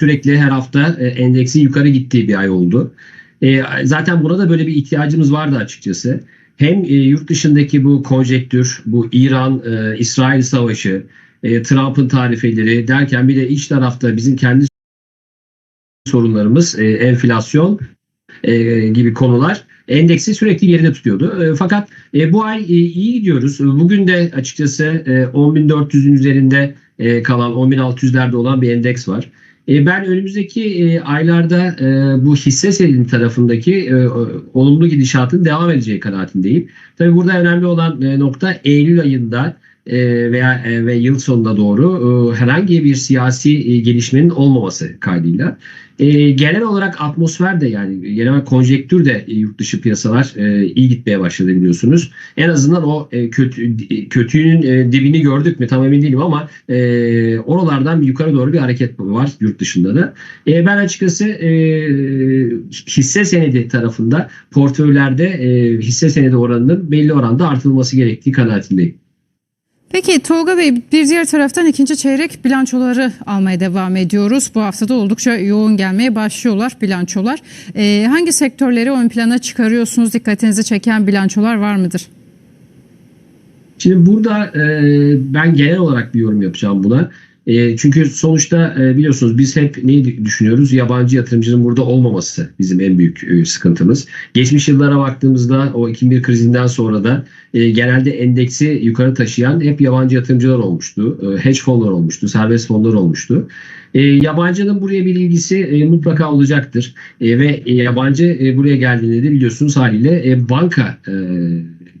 sürekli her hafta e, endeksin yukarı gittiği bir ay oldu. E, zaten buna da böyle bir ihtiyacımız vardı açıkçası. Hem e, yurt dışındaki bu konjektür, bu İran-İsrail savaşı, e, Trump'ın tarifeleri derken bir de iç tarafta bizim kendi sorunlarımız, enflasyon gibi konular endeksi sürekli yerinde tutuyordu. Fakat bu ay iyi gidiyoruz. Bugün de açıkçası e, 10.400'ün üzerinde e, kalan 10.600'lerde olan bir endeks var. E, ben önümüzdeki e, aylarda e, bu hisse senedi tarafındaki olumlu gidişatın devam edeceği kanaatindeyim. Tabii burada önemli olan nokta Eylül ayında veya e, ve yıl sonuna doğru e, herhangi bir siyasi gelişmenin olmaması kaydıyla. Genel olarak atmosfer de yani genel olarak konjektür de yurt dışı piyasalar iyi gitmeye başladı biliyorsunuz. En azından o kötü kötüğün dibini gördük mü tam emin değilim ama oralardan yukarı doğru bir hareket var yurt dışında da. Ben açıkçası hisse senedi tarafında portföylerde hisse senedi oranının belli oranda artırılması gerektiği kanaatindeyim. Peki Tolga Bey bir diğer taraftan ikinci çeyrek bilançoları almaya devam ediyoruz. Bu haftada oldukça yoğun gelmeye başlıyorlar bilançolar. Ee, hangi sektörleri ön plana çıkarıyorsunuz? Dikkatinizi çeken bilançolar var mıdır? Şimdi burada e, ben genel olarak bir yorum yapacağım buna. E, çünkü sonuçta e, biliyorsunuz biz hep neyi düşünüyoruz? Yabancı yatırımcının burada olmaması bizim en büyük e, sıkıntımız. Geçmiş yıllara baktığımızda o 2001 krizinden sonra da e, genelde endeksi yukarı taşıyan hep yabancı yatırımcılar olmuştu. Hedge fonlar olmuştu, serbest fonlar olmuştu. Yabancının buraya bir ilgisi mutlaka olacaktır. Ve yabancı buraya geldiğinde de biliyorsunuz haliyle banka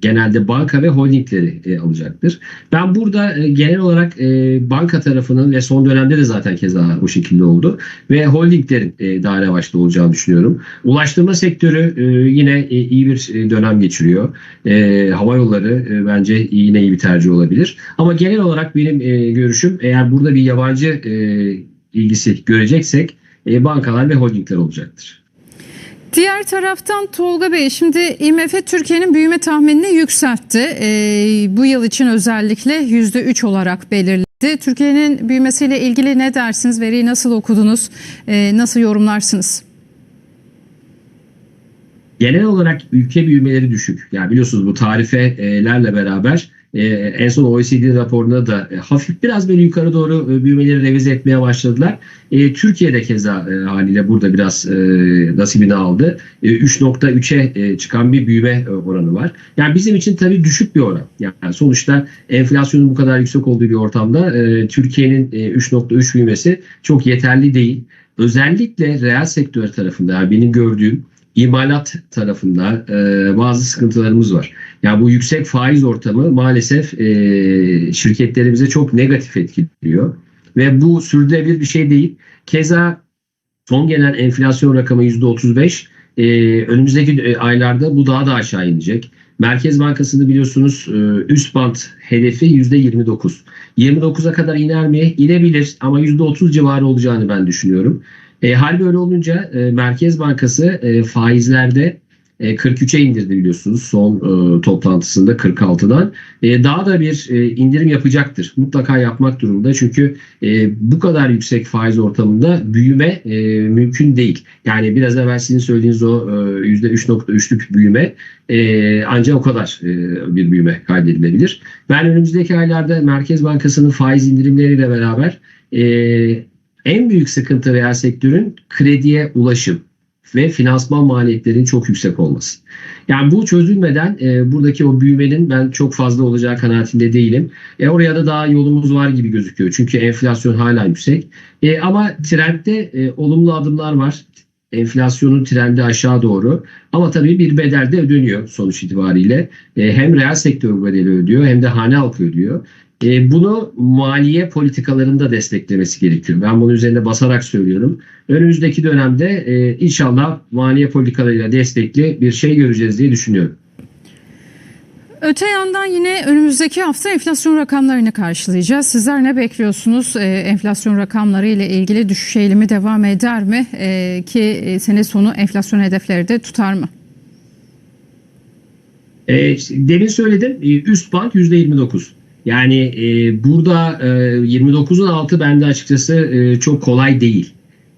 genelde banka ve holdingleri e, alacaktır. Ben burada e, genel olarak e, banka tarafının ve son dönemde de zaten keza bu şekilde oldu ve holdinglerin e, daha revaçta olacağını düşünüyorum. Ulaştırma sektörü e, yine e, iyi bir e, dönem geçiriyor. E, hava yolları e, bence yine iyi bir tercih olabilir. Ama genel olarak benim e, görüşüm eğer burada bir yabancı e, ilgisi göreceksek e, bankalar ve holdingler olacaktır. Diğer taraftan Tolga Bey şimdi IMF Türkiye'nin büyüme tahminini yükseltti. Ee, bu yıl için özellikle %3 olarak belirledi. Türkiye'nin büyümesiyle ilgili ne dersiniz? Veriyi nasıl okudunuz? Ee, nasıl yorumlarsınız? Genel olarak ülke büyümeleri düşük. Yani biliyorsunuz bu tarifelerle beraber e, en son OECD raporunda da e, hafif biraz böyle yukarı doğru e, büyümeleri revize etmeye başladılar. E, Türkiye'de keza e, haliyle burada biraz e, nasibini aldı. E, 3.3'e e, çıkan bir büyüme oranı var. Yani bizim için tabii düşük bir oran. Yani sonuçta enflasyonun bu kadar yüksek olduğu bir ortamda Türkiye'nin e, 3.3 büyümesi çok yeterli değil. Özellikle reel sektör tarafında yani benim gördüğüm imalat tarafında e, bazı sıkıntılarımız var. Yani bu yüksek faiz ortamı maalesef e, şirketlerimize çok negatif etkiliyor. Ve bu sürdürülebilir bir şey değil. Keza son gelen enflasyon rakamı %35. E, önümüzdeki e, aylarda bu daha da aşağı inecek. Merkez Bankası'nı biliyorsunuz e, üst band hedefi %29. 29'a kadar iner mi? İnebilir ama %30 civarı olacağını ben düşünüyorum. E, hal böyle olunca e, Merkez Bankası e, faizlerde 43'e indirdi biliyorsunuz son e, toplantısında 46'dan. E, daha da bir e, indirim yapacaktır. Mutlaka yapmak durumunda. Çünkü e, bu kadar yüksek faiz ortamında büyüme e, mümkün değil. Yani biraz evvel sizin söylediğiniz o e, %3.3'lük büyüme e, ancak o kadar e, bir büyüme kaydedilebilir. Ben önümüzdeki aylarda Merkez Bankası'nın faiz indirimleriyle beraber e, en büyük sıkıntı veya sektörün krediye ulaşım ve finansman maliyetlerinin çok yüksek olması. Yani bu çözülmeden e, buradaki o büyümenin ben çok fazla olacağı kanaatinde değilim. E, oraya da daha yolumuz var gibi gözüküyor. Çünkü enflasyon hala yüksek. E, ama trendde e, olumlu adımlar var. Enflasyonun trendi aşağı doğru. Ama tabii bir bedel de ödeniyor sonuç itibariyle. E, hem reel sektör bedeli ödüyor hem de hane halkı ödüyor. E, bunu maliye politikalarında desteklemesi gerekiyor. Ben bunu üzerinde basarak söylüyorum. Önümüzdeki dönemde e, inşallah maliye politikalarıyla destekli bir şey göreceğiz diye düşünüyorum. Öte yandan yine önümüzdeki hafta enflasyon rakamlarını karşılayacağız. Sizler ne bekliyorsunuz? Ee, enflasyon rakamları ile ilgili düşüş eğilimi devam eder mi? Ee, ki e, sene sonu enflasyon hedefleri de tutar mı? E, demin söyledim. Üst band %29. Yani e, burada e, 29'un altı bende açıkçası e, çok kolay değil.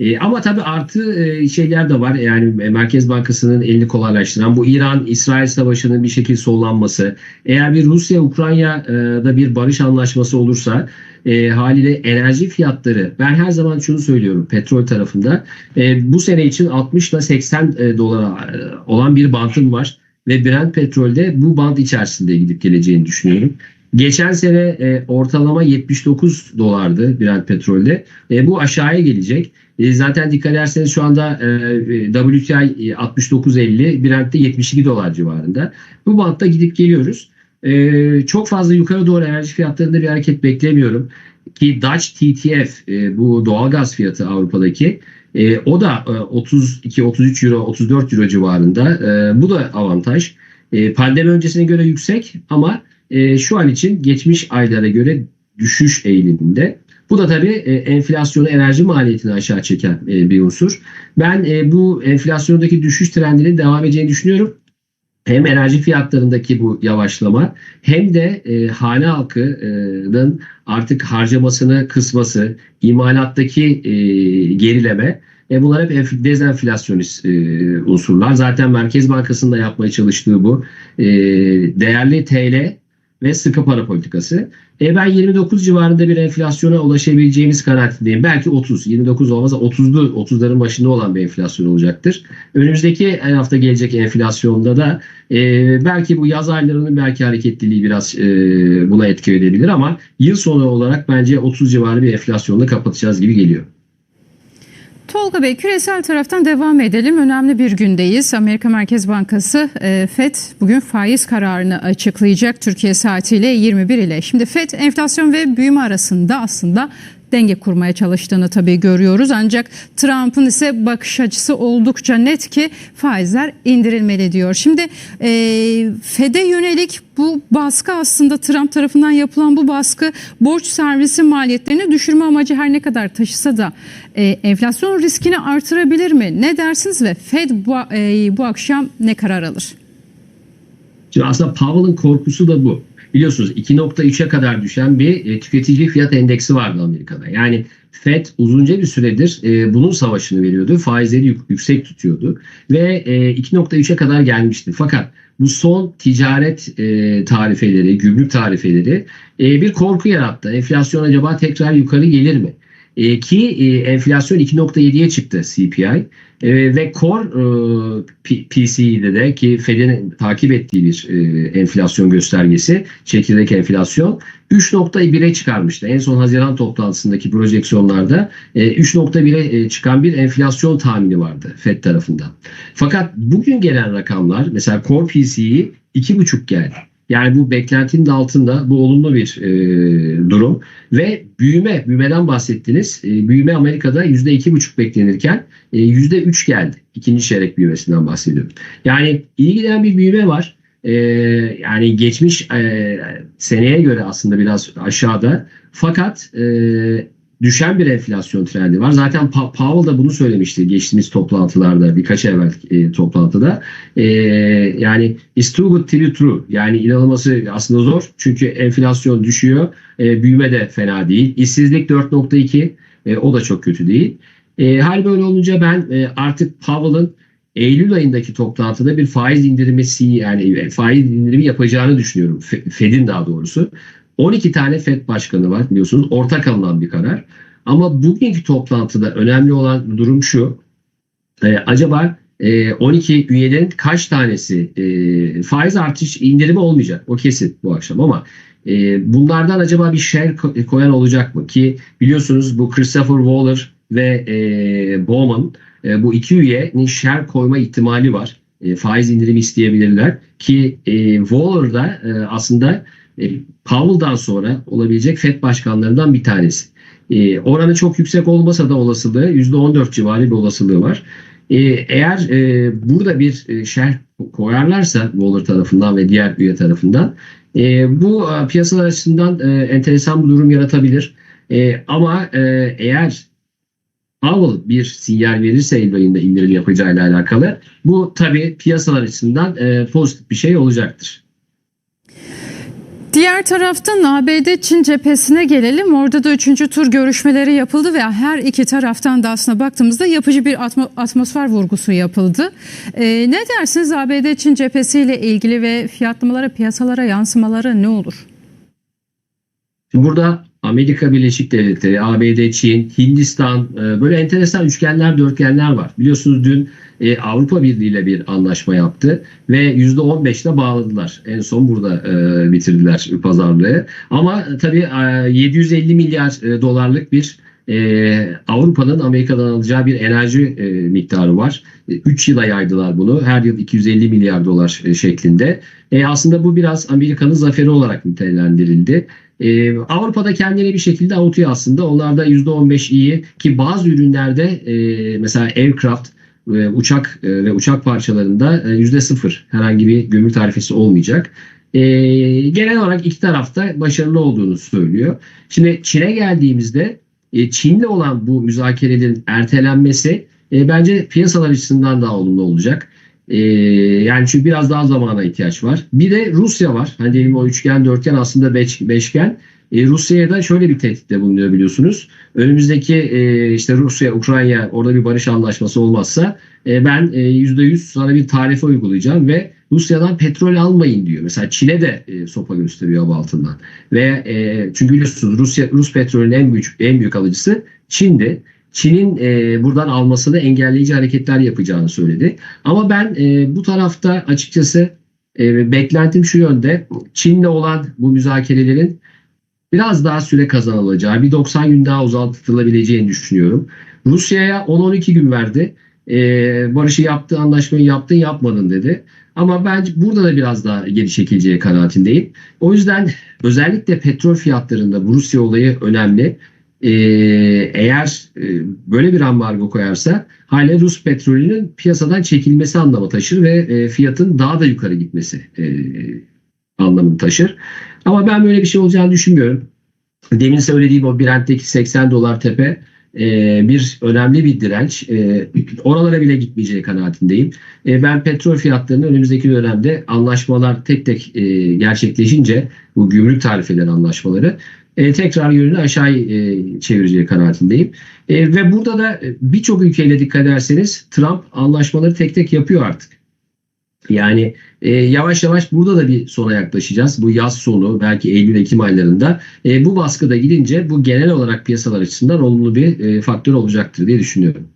E, ama tabii artı e, şeyler de var. Yani Merkez Bankası'nın elini kolaylaştıran bu İran-İsrail savaşının bir şekilde sollanması. Eğer bir Rusya-Ukrayna'da bir barış anlaşması olursa e, haliyle enerji fiyatları ben her zaman şunu söylüyorum petrol tarafında e, bu sene için 60 ile 80 e, dolara e, olan bir bantım var ve Brent petrolde bu bant içerisinde gidip geleceğini düşünüyorum. Geçen sene e, ortalama 79 dolardı Brent petrolde. E, bu aşağıya gelecek. E, zaten dikkat ederseniz şu anda e, WTI 69.50, Brent'te 72 dolar civarında. Bu bantta gidip geliyoruz. E, çok fazla yukarı doğru enerji fiyatlarında bir hareket beklemiyorum. Ki Dutch TTF e, bu doğalgaz fiyatı Avrupa'daki e, o da e, 32-33 euro 34 euro civarında. E, bu da avantaj. E, pandemi öncesine göre yüksek ama e, şu an için geçmiş aylara göre düşüş eğiliminde. Bu da tabii e, enflasyonu, enerji maliyetini aşağı çeken e, bir unsur. Ben e, bu enflasyondaki düşüş trendinin devam edeceğini düşünüyorum. Hem enerji fiyatlarındaki bu yavaşlama hem de e, hane halkının artık harcamasını kısması, imalattaki e, gerileme e, bunlar hep dezenflasyonist e, unsurlar. Zaten Merkez Bankası'nın da yapmaya çalıştığı bu. E, değerli TL ve sıkı para politikası. E ben 29 civarında bir enflasyona ulaşabileceğimiz kanaatindeyim. Belki 30, 29 olmazsa 30'lu 30'ların başında olan bir enflasyon olacaktır. Önümüzdeki hafta gelecek enflasyonda da e, belki bu yaz aylarının belki hareketliliği biraz e, buna etki edebilir ama yıl sonu olarak bence 30 civarı bir enflasyonla kapatacağız gibi geliyor. Tolga Bey küresel taraftan devam edelim. Önemli bir gündeyiz. Amerika Merkez Bankası e, FED bugün faiz kararını açıklayacak Türkiye saatiyle 21 ile. Şimdi FED enflasyon ve büyüme arasında aslında denge kurmaya çalıştığını tabii görüyoruz. Ancak Trump'ın ise bakış açısı oldukça net ki faizler indirilmeli diyor. Şimdi e, FED'e yönelik bu baskı aslında Trump tarafından yapılan bu baskı borç servisi maliyetlerini düşürme amacı her ne kadar taşısa da e, enflasyon riskini artırabilir mi? Ne dersiniz ve Fed bu, e, bu akşam ne karar alır? Şimdi aslında Powell'ın korkusu da bu biliyorsunuz 2.3'e kadar düşen bir e, tüketici fiyat endeksi vardı Amerika'da. Yani FED uzunca bir süredir e, bunun savaşını veriyordu. Faizleri yük, yüksek tutuyordu ve e, 2.3'e kadar gelmişti. Fakat bu son ticaret e, tarifeleri, gümrük tarifeleri bir korku yarattı. Enflasyon acaba tekrar yukarı gelir mi? E, ki e, enflasyon 2.7'ye çıktı CPI e, ve core e, PCE'de de ki Fed'in takip ettiği bir e, enflasyon göstergesi çekirdek enflasyon 3.1'e çıkarmıştı. En son Haziran toplantısındaki projeksiyonlarda e, 3.1'e e, çıkan bir enflasyon tahmini vardı Fed tarafından. Fakat bugün gelen rakamlar mesela core PCE 2.5 geldi. Yani bu beklentinin altında bu olumlu bir e, durum ve büyüme, büyümeden bahsettiniz. E, büyüme Amerika'da yüzde iki buçuk beklenirken e, yüzde üç geldi. İkinci çeyrek büyümesinden bahsediyorum. Yani iyi bir büyüme var. E, yani geçmiş e, seneye göre aslında biraz aşağıda. Fakat e, düşen bir enflasyon trendi var. Zaten pa Powell da bunu söylemişti geçtiğimiz toplantılarda, birkaç evvel e, toplantıda. E, yani it's too good to be true. Yani inanılması aslında zor. Çünkü enflasyon düşüyor. E, büyüme de fena değil. İşsizlik 4.2. E, o da çok kötü değil. E, hal böyle olunca ben e, artık Powell'ın Eylül ayındaki toplantıda bir faiz indirimi yani faiz indirimi yapacağını düşünüyorum. Fed'in daha doğrusu. 12 tane FED başkanı var biliyorsunuz. Ortak alınan bir karar. Ama bugünkü toplantıda önemli olan durum şu. E, acaba e, 12 üyelerin kaç tanesi e, faiz artış indirimi olmayacak. O kesin bu akşam ama e, bunlardan acaba bir share koyan olacak mı? Ki biliyorsunuz bu Christopher Waller ve e, Bowman e, bu iki üyenin share koyma ihtimali var. E, faiz indirimi isteyebilirler. Ki e, Waller da e, aslında e, Powell'dan sonra olabilecek FED başkanlarından bir tanesi. E, oranı çok yüksek olmasa da olasılığı %14 civarı bir olasılığı var. E, eğer e, burada bir e, şerh koyarlarsa Waller tarafından ve diğer üye tarafından e, bu e, piyasalar açısından e, enteresan bir durum yaratabilir. E, ama e, eğer Powell bir sinyal verirse Eylül ayında indirim yapacağıyla alakalı bu tabii piyasalar açısından e, pozitif bir şey olacaktır. Diğer taraftan ABD-Çin cephesine gelelim. Orada da üçüncü tur görüşmeleri yapıldı ve her iki taraftan da aslında baktığımızda yapıcı bir atmo- atmosfer vurgusu yapıldı. Ee, ne dersiniz ABD-Çin cephesiyle ilgili ve fiyatlamalara, piyasalara yansımaları ne olur? Burada Amerika Birleşik Devletleri, ABD, Çin, Hindistan e, böyle enteresan üçgenler, dörtgenler var. Biliyorsunuz dün e, Avrupa Birliği ile bir anlaşma yaptı ve %15'le bağladılar. En son burada e, bitirdiler pazarlığı. Ama tabii e, 750 milyar dolarlık bir Avrupa'nın Amerika'dan alacağı bir enerji miktarı var. 3 yıla yaydılar bunu. Her yıl 250 milyar dolar şeklinde. E, aslında bu biraz Amerika'nın zaferi olarak nitelendirildi. Ee, Avrupa'da kendine bir şekilde avutuyor aslında. Onlarda %15 iyi ki bazı ürünlerde e, mesela aircraft ve uçak e, ve uçak parçalarında e, %0 herhangi bir gümrük tarifesi olmayacak. E, genel olarak iki tarafta başarılı olduğunu söylüyor. Şimdi Çin'e geldiğimizde e, Çin'le olan bu müzakerelerin ertelenmesi e, bence piyasalar açısından daha olumlu olacak. Ee, yani çünkü biraz daha zamana ihtiyaç var. Bir de Rusya var. Hani diyelim o üçgen dörtgen aslında beş, beşgen. Ee, Rusya'ya da şöyle bir tehditte bulunuyor biliyorsunuz. Önümüzdeki e, işte Rusya, Ukrayna orada bir barış anlaşması olmazsa e, ben e, %100 sana bir tarife uygulayacağım ve Rusya'dan petrol almayın diyor. Mesela Çin'e de e, sopa gösteriyor altından. Ve e, çünkü biliyorsunuz Rusya Rus petrolünün en büyük en büyük alıcısı Çin'di. Çin'in e, buradan almasını engelleyici hareketler yapacağını söyledi. Ama ben e, bu tarafta açıkçası e, beklentim şu yönde. Çin'le olan bu müzakerelerin biraz daha süre kazanılacağı, bir 90 gün daha uzattılabileceğini düşünüyorum. Rusya'ya 10-12 gün verdi. E, barışı yaptı, anlaşmayı yaptın, yapmadın dedi. Ama bence burada da biraz daha geri çekileceği kanaatindeyim. O yüzden özellikle petrol fiyatlarında bu Rusya olayı önemli. Ee, eğer e, böyle bir ambargo koyarsa hala Rus petrolünün piyasadan çekilmesi anlamı taşır ve e, fiyatın daha da yukarı gitmesi e, anlamını taşır. Ama ben böyle bir şey olacağını düşünmüyorum. Demin söylediğim o Brent'teki 80 dolar tepe bir önemli bir direnç. Oralara bile gitmeyeceği kanaatindeyim. Ben petrol fiyatlarının önümüzdeki dönemde anlaşmalar tek tek gerçekleşince bu gümrük tarifeleri anlaşmaları e, tekrar yönünü aşağı e, çevireceği kanaatindeyim. E, ve burada da birçok ülkeyle dikkat ederseniz Trump anlaşmaları tek tek yapıyor artık. Yani e, yavaş yavaş burada da bir sona yaklaşacağız. Bu yaz sonu belki Eylül-Ekim aylarında. E, bu baskıda gidince bu genel olarak piyasalar açısından olumlu bir e, faktör olacaktır diye düşünüyorum.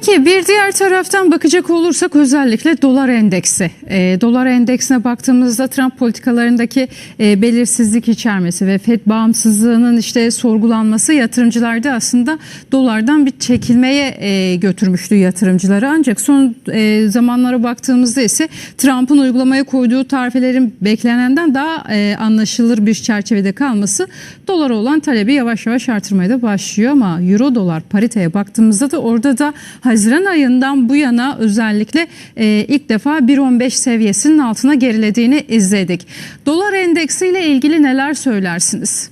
Peki bir diğer taraftan bakacak olursak özellikle dolar endeksi. E, dolar endeksine baktığımızda Trump politikalarındaki e, belirsizlik içermesi ve FED bağımsızlığının işte sorgulanması yatırımcılarda aslında dolardan bir çekilmeye e, götürmüştü yatırımcıları. Ancak son e, zamanlara baktığımızda ise Trump'ın uygulamaya koyduğu tarifelerin beklenenden daha e, anlaşılır bir çerçevede kalması dolara olan talebi yavaş yavaş artırmaya da başlıyor ama euro dolar pariteye baktığımızda da orada da Haziran ayından bu yana özellikle e, ilk defa 1.15 seviyesinin altına gerilediğini izledik. Dolar endeksiyle ilgili neler söylersiniz?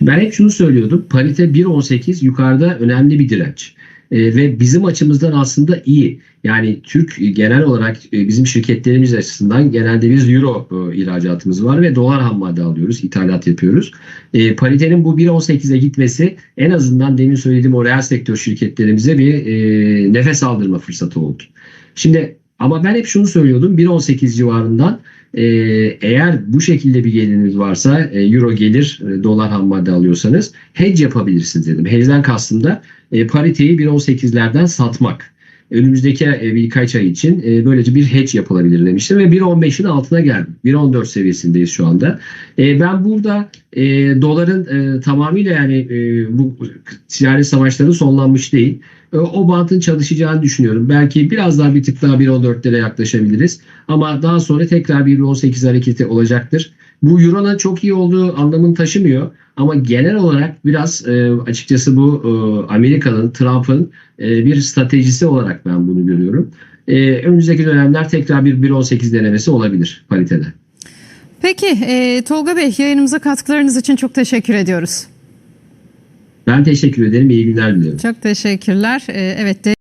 Ben hep şunu söylüyordum. Parite 1.18 yukarıda önemli bir direnç. E, ve bizim açımızdan aslında iyi. Yani Türk genel olarak e, bizim şirketlerimiz açısından genelde biz euro e, ihracatımız var ve dolar ham madde alıyoruz, ithalat yapıyoruz. E, paritenin bu 1.18'e gitmesi en azından demin söylediğim o reel sektör şirketlerimize bir e, nefes aldırma fırsatı oldu. Şimdi ama ben hep şunu söylüyordum 1.18 civarından e, eğer bu şekilde bir geliriniz varsa e, euro gelir e, dolar ham madde alıyorsanız hedge yapabilirsiniz dedim. Hedge'den kastım da e, pariteyi 1.18'lerden satmak. Önümüzdeki birkaç ay için böylece bir hedge yapılabilir demiştim ve 1.15'in altına geldim. 1.14 seviyesindeyiz şu anda. Ben burada doların e, tamamıyla yani bu ticaret savaşları sonlanmış değil. E, o bantın çalışacağını düşünüyorum. Belki biraz daha bir tık daha 1.14'lere yaklaşabiliriz. Ama daha sonra tekrar bir 1.18 hareketi olacaktır. Bu Euro'nun çok iyi olduğu anlamını taşımıyor. Ama genel olarak biraz e, açıkçası bu e, Amerika'nın, Trump'ın e, bir stratejisi olarak ben bunu görüyorum. E, önümüzdeki dönemler tekrar bir 1.18 denemesi olabilir paritede. Peki Tolga Bey yayınımıza katkılarınız için çok teşekkür ediyoruz. Ben teşekkür ederim. İyi günler diliyorum. Çok teşekkürler. E, evet.